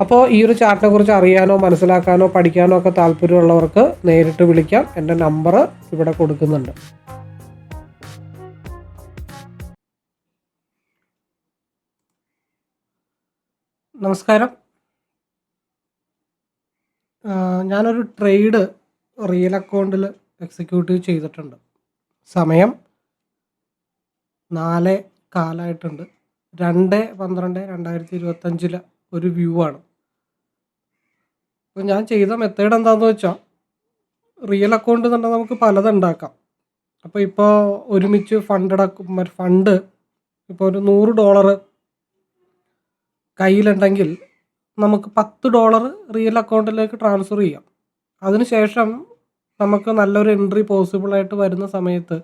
അപ്പോൾ ഈ ഒരു ചാർട്ടിനെ കുറിച്ച് അറിയാനോ മനസ്സിലാക്കാനോ പഠിക്കാനോ ഒക്കെ താല്പര്യമുള്ളവർക്ക് നേരിട്ട് വിളിക്കാം. എന്റെ നമ്പർ ഇവിടെ കൊടുക്കുന്നുണ്ട്. നമസ്കാരം. ഞാനൊരു ട്രേഡ് റിയൽ അക്കൗണ്ടിൽ എക്സിക്യൂട്ടീവ് ചെയ്തിട്ടുണ്ട്. സമയം നാല് കാലായിട്ടുണ്ട്. രണ്ട് പന്ത്രണ്ട് രണ്ടായിരത്തി ഇരുപത്തഞ്ചിലെ ഒരു വ്യൂ ആണ്. അപ്പോൾ ഞാൻ ചെയ്ത മെത്തേഡ് എന്താണെന്ന് വെച്ചാൽ റിയൽ അക്കൗണ്ട് തന്നെ നമുക്ക് പലത് ഉണ്ടാക്കാം. അപ്പോൾ ഇപ്പോൾ ഒരുമിച്ച് ഫണ്ട് അടക്കും ഫണ്ട് ഇപ്പോൾ ഒരു നൂറ് ഡോളർ കയ്യിലുണ്ടെങ്കിൽ നമുക്ക് പത്ത് ഡോളർ റിയൽ അക്കൗണ്ടിലേക്ക് ട്രാൻസ്ഫർ ചെയ്യാം. അതിനുശേഷം നമുക്ക് നല്ലൊരു എൻട്രി പോസിബിളായിട്ട് വരുന്ന സമയത്ത്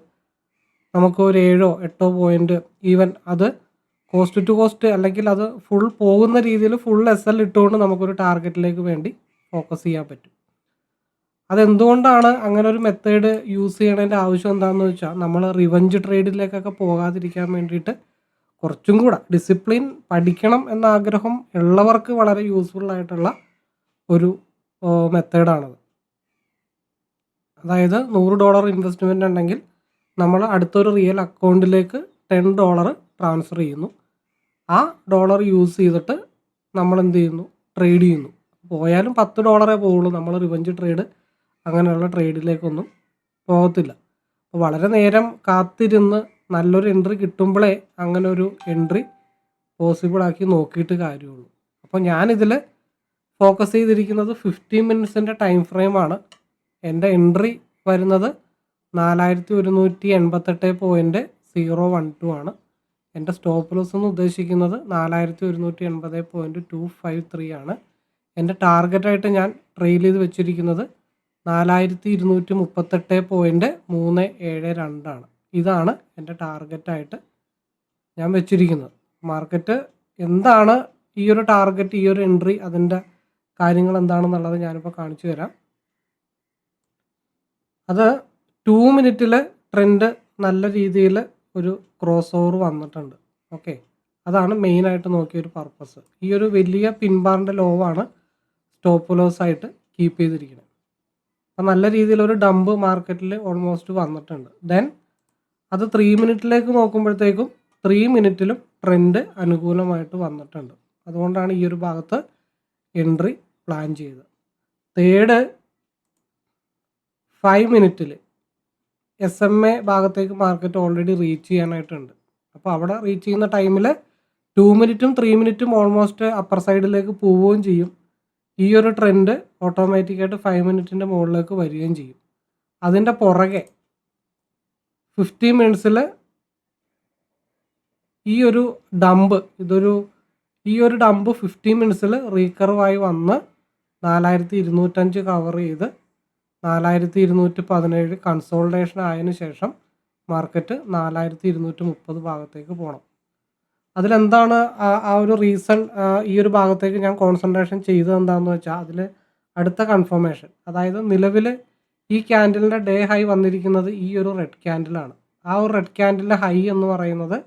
നമുക്ക് ഒരു ഏഴോ എട്ടോ പോയിന്റ് ഈവൻ അത് കോസ്റ്റ് ടു കോസ്റ്റ് അല്ലെങ്കിൽ അത് ഫുൾ പോകുന്ന രീതിയിൽ ഫുൾ എസ് എൽ ഇട്ടുകൊണ്ട് നമുക്കൊരു ടാർഗറ്റിലേക്ക് വേണ്ടി ഫോക്കസ് ചെയ്യാൻ പറ്റും. അതെന്തുകൊണ്ടാണ് അങ്ങനെ ഒരു മെത്തേഡ് യൂസ് ചെയ്യണതിന്റെ ആവശ്യം എന്താണെന്ന് വെച്ചാൽ നമ്മൾ റിവഞ്ച് ട്രേഡിലേക്കൊക്കെ പോകാതിരിക്കാൻ വേണ്ടിയിട്ട് കുറച്ചും കൂടെ ഡിസിപ്ലിൻ പഠിക്കണം എന്ന ആഗ്രഹം ഉള്ളവർക്ക് വളരെ യൂസ്ഫുൾ ആയിട്ടുള്ള ഒരു മെത്തേഡാണത് അതായത് നൂറ് ഡോളർ ഇൻവെസ്റ്റ്മെന്റ് ഉണ്ടെങ്കിൽ നമ്മൾ അടുത്തൊരു റിയൽ അക്കൗണ്ടിലേക്ക് ടെൻ ഡോളർ ട്രാൻസ്ഫർ ചെയ്യുന്നു. ആ ഡോളർ യൂസ് ചെയ്തിട്ട് നമ്മൾ എന്ത് ചെയ്യുന്നു? ട്രേഡ് ചെയ്യുന്നു. പോയാലും പത്ത് ഡോളറേ പോവുള്ളൂ. നമ്മൾ റിവഞ്ച് ട്രേഡ് അങ്ങനെയുള്ള ട്രേഡിലേക്കൊന്നും പോകത്തില്ല. അപ്പോൾ വളരെ നേരം കാത്തിരുന്ന് നല്ലൊരു എൻട്രി കിട്ടുമ്പോഴേ അങ്ങനെ ഒരു എൻട്രി പോസിബിൾ ആക്കി നോക്കിയിട്ട് കാര്യമുള്ളൂ. അപ്പോൾ ഞാനിതിൽ ഫോക്കസ് ചെയ്തിരിക്കുന്നത് ഫിഫ്റ്റീൻ മിനിറ്റ്സിന്റെ ടൈം ഫ്രെയിമാണ് എന്റെ എൻട്രി വരുന്നത് നാലായിരത്തി ഒരുന്നൂറ്റി എൺപത്തെട്ട് പോയിന്റ് സീറോ വൺ ടു ആണ്. എന്റെ സ്റ്റോപ്പ് ലോസ് എന്ന് ഉദ്ദേശിക്കുന്നത് നാലായിരത്തി ഒരുന്നൂറ്റി എൺപത് പോയിന്റ് ടു ഫൈവ് ത്രീ ആണ്. എന്റെ ടാർഗറ്റായിട്ട് ഞാൻ ട്രെയിൽ ചെയ്ത് വെച്ചിരിക്കുന്നത് നാലായിരത്തി ഇരുന്നൂറ്റി മുപ്പത്തെട്ട് പോയിന്റ് മൂന്ന് ഏഴ് രണ്ടാണ്. ഇതാണ് എന്റെ ടാർഗറ്റായിട്ട് ഞാൻ വെച്ചിരിക്കുന്നത്. മാർക്കറ്റ് എന്താണ് ഈ ഒരു ടാർഗറ്റ് ഈ ഒരു എൻട്രി അതിന്റെ കാര്യങ്ങൾ എന്താണെന്നുള്ളത് ഞാനിപ്പോൾ കാണിച്ചു തരാം. അത് ടു മിനിറ്റിൽ ട്രെൻഡ് നല്ല രീതിയിൽ ഒരു ക്രോസ് ഓവർ വന്നിട്ടുണ്ട്. ഓക്കെ അതാണ് മെയിനായിട്ട് നോക്കിയ ഒരു പർപ്പസ് ഈ ഒരു വലിയ പിൻബാറിന്റെ ലോവാണ് സ്റ്റോപ്പ് ലോസ് ആയിട്ട് കീപ്പ് ചെയ്തിരിക്കുന്നത് അപ്പം നല്ല രീതിയിലൊരു ഡമ്പ് മാർക്കറ്റിൽ ഓൾമോസ്റ്റ് വന്നിട്ടുണ്ട്. ദെൻ അത് ത്രീ മിനിറ്റിലേക്ക് നോക്കുമ്പോഴത്തേക്കും ത്രീ മിനിറ്റിലും ട്രെൻഡ് അനുകൂലമായിട്ട് വന്നിട്ടുണ്ട്. അതുകൊണ്ടാണ് ഈ ഒരു ഭാഗത്ത് എൻട്രി പ്ലാൻ ചെയ്തത്. തേർഡ് ഫൈവ് മിനിറ്റിൽ എസ് എം എ ഭാഗത്തേക്ക് മാർക്കറ്റ് ഓൾറെഡി റീച്ച് ചെയ്യാനായിട്ടുണ്ട്. അപ്പോൾ അവിടെ റീച്ച് ചെയ്യുന്ന ടൈമിൽ ടു മിനിറ്റും ത്രീ മിനിറ്റും ഓൾമോസ്റ്റ് അപ്പർ സൈഡിലേക്ക് പോവുകയും ചെയ്യും. ഈ ഒരു ട്രെൻഡ് ഓട്ടോമാറ്റിക്കായിട്ട് ഫൈവ് മിനിറ്റിന്റെ മുകളിലേക്ക് വരികയും ചെയ്യും. അതിന്റെ പുറകെ ഫിഫ്റ്റി മിനിറ്റ്സിൽ ഈ ഒരു ഡമ്പ് ഇതൊരു ഈ ഒരു ഡമ്പ് ഫിഫ്റ്റി മിനിറ്റ്സിൽ റീകർവായി വന്ന് നാലായിരത്തി ഇരുന്നൂറ്റഞ്ച് കവർ ചെയ്ത് നാലായിരത്തി ഇരുന്നൂറ്റി പതിനേഴ് കൺസോൾട്ടേഷൻ ആയതിനു ശേഷം മാർക്കറ്റ് നാലായിരത്തി ഇരുന്നൂറ്റി മുപ്പത് ഭാഗത്തേക്ക് പോകണം അതിലെന്താണ് ആ ഒരു റീസൺ ഈ ഒരു ഭാഗത്തേക്ക് ഞാൻ കോൺസെൻട്രേഷൻ ചെയ്തത് എന്താണെന്ന് വെച്ചാൽ അതിൽ അടുത്ത കൺഫർമേഷൻ അതായത് നിലവിൽ ഈ ക്യാൻഡിലിന്റെ ഡേ ഹൈ വന്നിരിക്കുന്നത് ഈ ഒരു റെഡ് ക്യാൻഡിലാണ് ആ ഒരു റെഡ് ക്യാൻഡിലിന്റെ ഹൈ എന്ന് പറയുന്നത്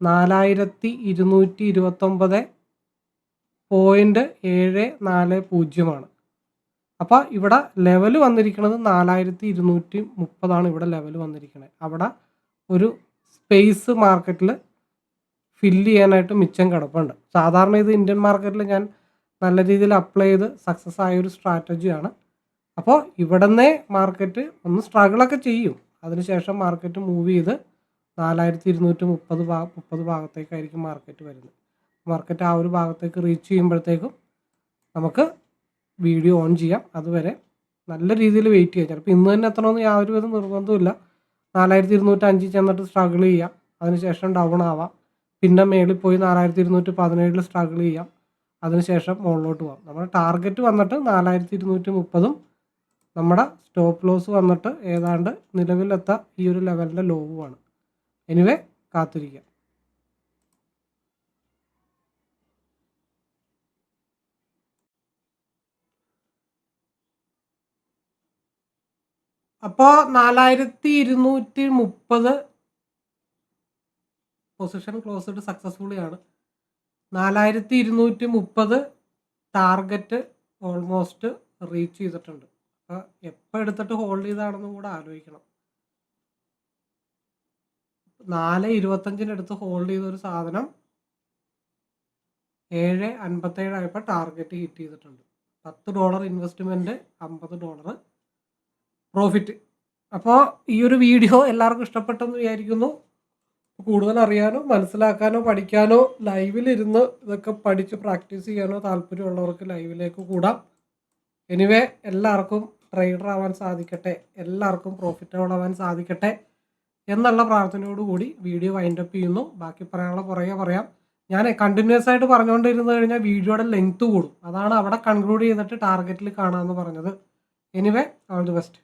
നാലായിരത്തി ഇരുന്നൂറ്റി ഇരുപത്തൊമ്പത് ഏഴ് നാല് പൂജ്യമാണ് അപ്പോൾ ഇവിടെ ലെവൽ വന്നിരിക്കുന്നത് നാലായിരത്തി ഇരുന്നൂറ്റി മുപ്പതാണ് ഇവിടെ ലെവൽ വന്നിരിക്കുന്നത് അവിടെ ഒരു സ്പേസ് മാർക്കറ്റിൽ ഫില്ല് ചെയ്യാനായിട്ട് മിച്ചം കിടപ്പുണ്ട്. സാധാരണ ഇത് ഇന്ത്യൻ മാർക്കറ്റിൽ ഞാൻ നല്ല രീതിയിൽ അപ്ലൈ ചെയ്ത് സക്സസ് ആയ ഒരു സ്ട്രാറ്റജിയാണ് അപ്പോൾ ഇവിടുന്നേ മാർക്കറ്റ് ഒന്ന് സ്ട്രഗിളൊക്കെ ചെയ്യും. അതിനുശേഷം മാർക്കറ്റ് മൂവ് ചെയ്ത് നാലായിരത്തി ഇരുന്നൂറ്റി മുപ്പത് ഭാ മുപ്പത് ഭാഗത്തേക്കായിരിക്കും മാർക്കറ്റ് വരുന്നത്. മാർക്കറ്റ് ആ ഒരു ഭാഗത്തേക്ക് റീച്ച് ചെയ്യുമ്പോഴത്തേക്കും നമുക്ക് വീഡിയോ ഓൺ ചെയ്യാം. അതുവരെ നല്ല രീതിയിൽ വെയിറ്റ് ചെയ്യാം. ചിലപ്പോൾ ഇന്ന് തന്നെ എത്തണമെന്ന് യാതൊരുവിധ നിർബന്ധമില്ല നാലായിരത്തി ഇരുന്നൂറ്റി അഞ്ചിൽ ചെന്നിട്ട് സ്ട്രഗിൾ ചെയ്യാം. അതിനുശേഷം ഡൗൺ ആവാം. പിന്നെ മേളിൽ പോയി നാലായിരത്തി ഇരുന്നൂറ്റി പതിനേഴിൽ സ്ട്രഗിൾ ചെയ്യാം. അതിനുശേഷം മുകളിലോട്ട് പോകാം നമ്മുടെ ടാർഗറ്റ് വന്നിട്ട് നാലായിരത്തി ഇരുന്നൂറ്റി മുപ്പതും നമ്മുടെ സ്റ്റോപ്പ് ലോസ് വന്നിട്ട് ഏതാണ്ട് നിലവിലെത്ത ഈ ഒരു ലെവലിന്റെ ലോവുമാണ് എനിവേ കാത്തിരിക്കാം അപ്പോൾ നാലായിരത്തി ഇരുന്നൂറ്റി മുപ്പത് പൊസിഷൻ ക്ലോസ്ഡ് സക്സസ്ഫുള്ളി ആണ്. നാലായിരത്തി ഇരുന്നൂറ്റി മുപ്പത് ടാർഗറ്റ് ഓൾമോസ്റ്റ് റീച്ച് ചെയ്തിട്ടുണ്ട്. അപ്പോൾ എപ്പോൾ എടുത്തിട്ട് ഹോൾഡ് ചെയ്താണെന്നും കൂടെ ആലോചിക്കണം. നാല് ഇരുപത്തഞ്ചിനടുത്ത് ഹോൾഡ് ചെയ്ത ഒരു സാധനം ഏഴ് അൻപത്തേഴായപ്പോൾ ടാർഗറ്റ് ഹിറ്റ് ചെയ്തിട്ടുണ്ട്. പത്ത് ഡോളർ ഇൻവെസ്റ്റ്മെന്റ് അമ്പത് ഡോളർ പ്രോഫിറ്റ് അപ്പോൾ ഈ ഒരു വീഡിയോ എല്ലാവർക്കും ഇഷ്ടപ്പെട്ടെന്ന് വിചാരിക്കുന്നു. കൂടുതൽ അറിയാനോ മനസ്സിലാക്കാനോ പഠിക്കാനോ ലൈവിലിരുന്ന് ഇതൊക്കെ പഠിച്ച് പ്രാക്ടീസ് ചെയ്യാനോ താല്പര്യമുള്ളവർക്ക് ലൈവിലേക്ക് കൂടാം. എനിവേ എല്ലാവർക്കും ട്രേഡർ ആവാൻ സാധിക്കട്ടെ എല്ലാവർക്കും പ്രോഫിറ്റബിൾ ആവാൻ സാധിക്കട്ടെ എന്നുള്ള പ്രാർത്ഥനയോടുകൂടി വീഡിയോ വൈൻഡപ്പ് ചെയ്യുന്നു. ബാക്കി പറയാനുള്ള പുറകെ പറയാം. ഞാൻ കണ്ടിന്യൂസ് ആയിട്ട് പറഞ്ഞുകൊണ്ടിരുന്നു കഴിഞ്ഞാൽ വീഡിയോയുടെ ലെങ്ത് കൂടും. അതാണ് അവിടെ കൺക്ലൂഡ് ചെയ്തിട്ട് ടാർഗറ്റിൽ കാണാമെന്ന് പറഞ്ഞത്. Anyway all the best